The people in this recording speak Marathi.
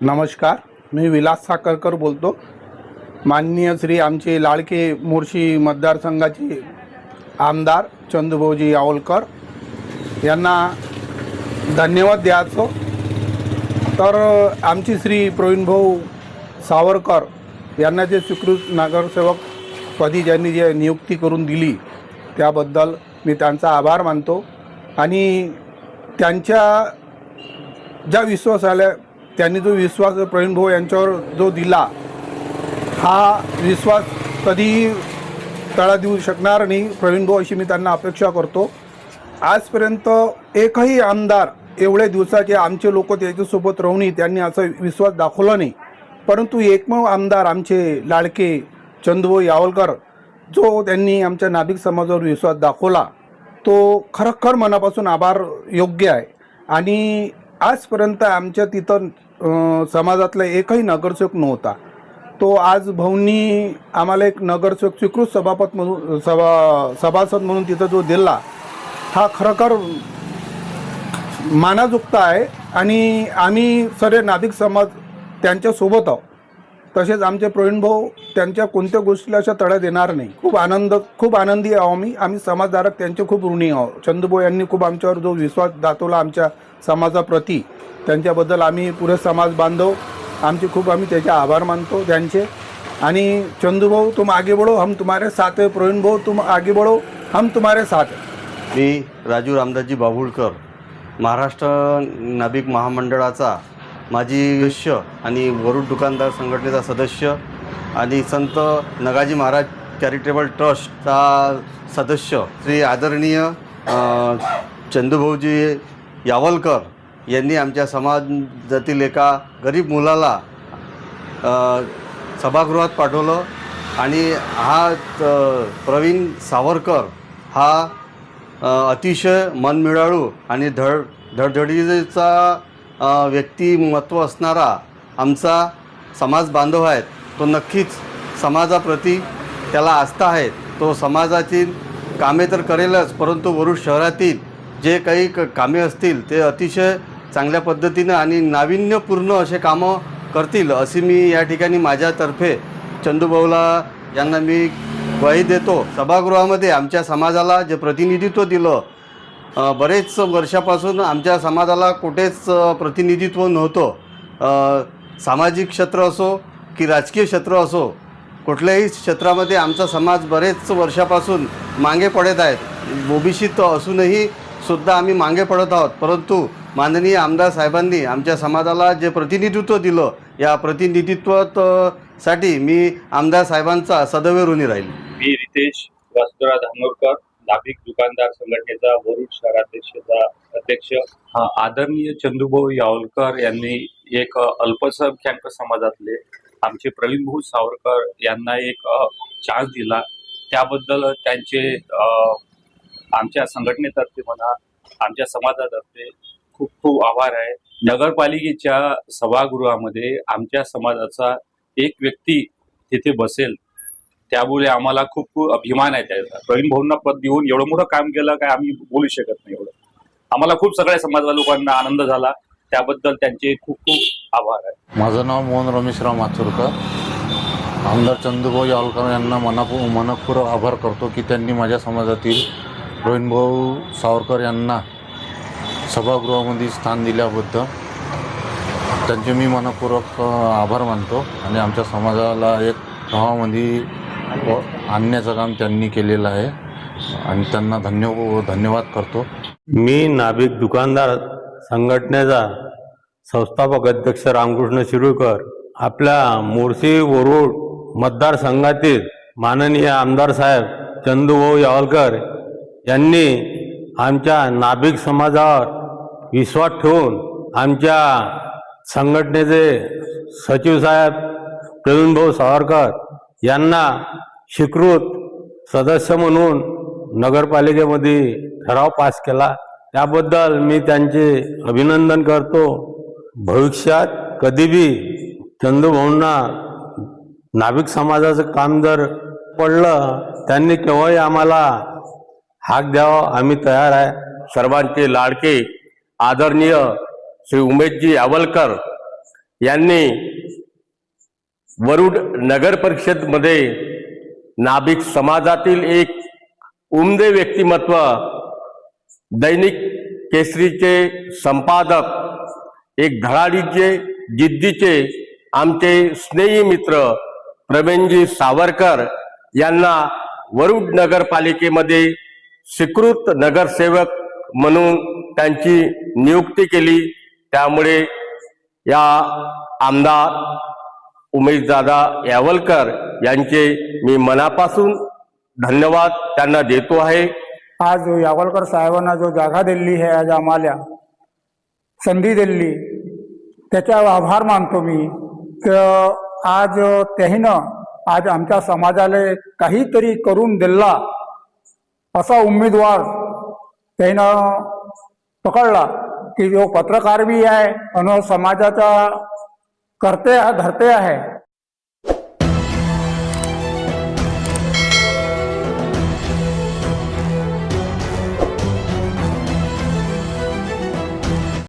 नमस्कार मी विलास साखरकर बोलतो. माननीय श्री आमचे लाडके मोर्शी मतदारसंघाचे आमदार चंदूभाऊजी यावलकर यांना धन्यवाद द्यायचो. तर आमची श्री प्रवीणभाऊ सावरकर यांना जे स्वीकृत नगरसेवक पदी ज्यांनी जे नियुक्ती करून दिली त्याबद्दल मी त्यांचा आभार मानतो. आणि त्यांच्या ज्या विश्वासाला त्यांनी जो विश्वास प्रवीण भाऊ यांच्यावर जो दिला हा विश्वास कधीही तळा देऊ शकणार नाही. प्रवीण भाऊ अशी मी त्यांना अपेक्षा करतो. आजपर्यंत एकही आमदार एवढ्या दिवसाचे आमचे लोक त्याच्यासोबत राहूनही त्यांनी असा विश्वास दाखवला नाही. परंतु एकमेव आमदार आमचे लाडके चंदभाऊ यावलकर जो त्यांनी आमच्या नाभिक समाजावर विश्वास दाखवला तो खरोखर मनापासून आभार योग्य आहे. आणि आजपर्यंत आमच्या तिथं समाजातला एकही नगरसेवक नव्हता. तो आज भाऊंनी आम्हाला एक नगरसेवक स्वीकृत सभापत म्हणून सभा सभासद म्हणून तिथं जो दिला हा खरोखर मानाजुक्त आहे. आणि आम्ही सर्व नाभिक समाज त्यांच्यासोबत आहोत. तसेच आमचे प्रवीण भाऊ त्यांच्या कोणत्या गोष्टीला अशा तडा देणार नाही. खूप आनंद खूप आनंदी आहो आम्ही. आम्ही समाजधारक त्यांचे खूप ऋणी आहो चंदूभाऊ यांनी खूप आमच्यावर जो विश्वास दाखवला आमच्या समाजाप्रती त्यांच्याबद्दल आम्ही पुरे समाज बांधव. आमचे खूप आम्ही त्याचे आभार मानतो त्यांचे. आणि चंदूभाऊ तुम आगे बढ़ो हम तुम्हारे साथ आहे प्रवीण भाऊ तुम आगे बढ़ो हम तुम्हारे साथ मी राजू रामदासजी बाभुळकर महाराष्ट्र नाभिक महामंडळाचा माजी सदस्य आणि वरुड दुकानदार संघटनेचा सदस्य आणि संत नगाजी महाराज चॅरिटेबल ट्रस्टचा सदस्य श्री आदरणीय चंदूभाऊजी यावलकर यांनी आमच्या समाजातील एका गरीब मुलाला सभागृहात पाठवलं आणि हा प्रवीण सावरकर हा अतिशय मनमिळाळू आणि धड धडधडीचा व्यक्तिमत्व असणारा आमचा समाज बांधव आहे तो नक्कीच समाजाप्रती त्याला आस्था आहे. तो समाजाची कामे तर करेलच परंतु वरुड शहरातील जे काही क कामे असतील ते अतिशय चांगल्या पद्धतीनं आणि नाविन्यपूर्ण असे कामं करतील अशी मी या ठिकाणी माझ्यातर्फे चंदूभाऊला यांना मी ग्वाही देतो. सभागृहामध्ये आमच्या समाजाला जे प्रतिनिधित्व दिलं बरेच वर्षापासून आमच्या समाजाला कुठेच प्रतिनिधित्व नव्हतं. सामाजिक क्षेत्र असो की राजकीय क्षेत्र असो कुठल्याही क्षेत्रामध्ये आमचा समाज बरेच वर्षापासून मागे पडत आहेत ओबीसीत असूनही सुद्धा आम्ही मागे पडत आहोत. परंतु माननीय आमदार साहेबांनी आमच्या समाजाला जे प्रतिनिधित्व दिलं या प्रतिनिधित्वात साठी मी आमदार साहेबांचा सदैव ऋणी राहील. मी रितेश वासुदरा धानोरकर. नाभिक दुकानदार संघटनेचा वरुड शहराध्यक्षचा अध्यक्ष. आदरणीय चंदूभाऊ यावलकर यांनी एक अल्पसंख्याक समाजातले आमचे प्रवीण भाऊ सावरकर यांना एक चान्स दिला. त्याबद्दल त्यांचे आमच्या संघटनेतर्फे म्हणा आमच्या समाजातर्फे खूप खूप आभार आहे. नगरपालिकेच्या सभागृहामध्ये आमच्या समाजाचा एक व्यक्ती तिथे बसेल. त्यामुळे आम्हाला खूप खूप अभिमान आहे त्याचा. प्रवीण भाऊंना पद देऊन एवढं मोठं काम केलं काय आम्ही बोलू शकत नाही एवढं. आम्हाला खूप सगळ्या समाजा लोकांना आनंद झाला. त्याबद्दल त्यांचे खूप खूप आभार आहे. माझं नाव मोहन रमेशराव माथुरकर. आमदार चंदूभाऊ यावलकर यांना मनापू मनपूर्वक आभार करतो की त्यांनी माझ्या समाजातील प्रवीणभाऊ सावरकर यांना सभागृहामध्ये स्थान दिल्याबद्दल त्यांचे मी मनपूर्वक आभार मानतो. आणि आमच्या समाजाला एक गावामध्ये हो, व- आणण्याचं काम त्यांनी केलेलं आहे. आणि त्यांना धन्य धन्यवाद करतो. मी नाभिक दुकानदार संघटनेचा संस्थापक अध्यक्ष रामकृष्ण शिरूरकर आपल्या मोर्शी वरुड मतदारसंघातील माननीय आमदार साहेब चंदूभाऊ यावलकर यांनी आमच्या नाभिक समाजावर विश्वास ठेवून आमच्या संघटनेचे सचिव साहेब प्रवीणभाऊ सावरकर यांना स्वीकृत सदस्य म्हणून नगरपालिकेमध्ये ठराव पास केला. त्याबद्दल मी त्यांचे अभिनंदन करतो. भविष्यात कधीबी चंदूभाऊंना नाभिक समाजाचं काम जर पडलं त्यांनी केव्हाही आम्हाला हाक द्यावा. आम्ही तयार आहे. सर्वांचे लाडके आदरणीय श्री उमेशजी आवलकर यांनी वरुड नगर परिषदमध्ये नाभिक समाजातील एक उमदे व्यक्तिमत्व दैनिक केसरीचे संपादक एक धडाडीचे जिद्दीचे आमचे स्नेही मित्र प्रवीणजी सावरकर यांना वरुड नगरपालिकेमध्ये स्वीकृत नगरसेवक म्हणून त्यांची नियुक्ती केली. त्यामुळे या आमदार उमेशदादा यावलकर यांचे मी मनापासून धन्यवाद त्यांना देतो आहे. आज जो यावलकर साहेबांना जो जागा दिली आहे आज आम्हाला संधी दिली त्याचा आभार मानतो मी. तर आज त्याहीनं आज आमच्या समाजाला काहीतरी करून दिला असा उमेदवार त्यानं पकडला की जो पत्रकार बी आहे आणि समाजाचा करते धरते आहे.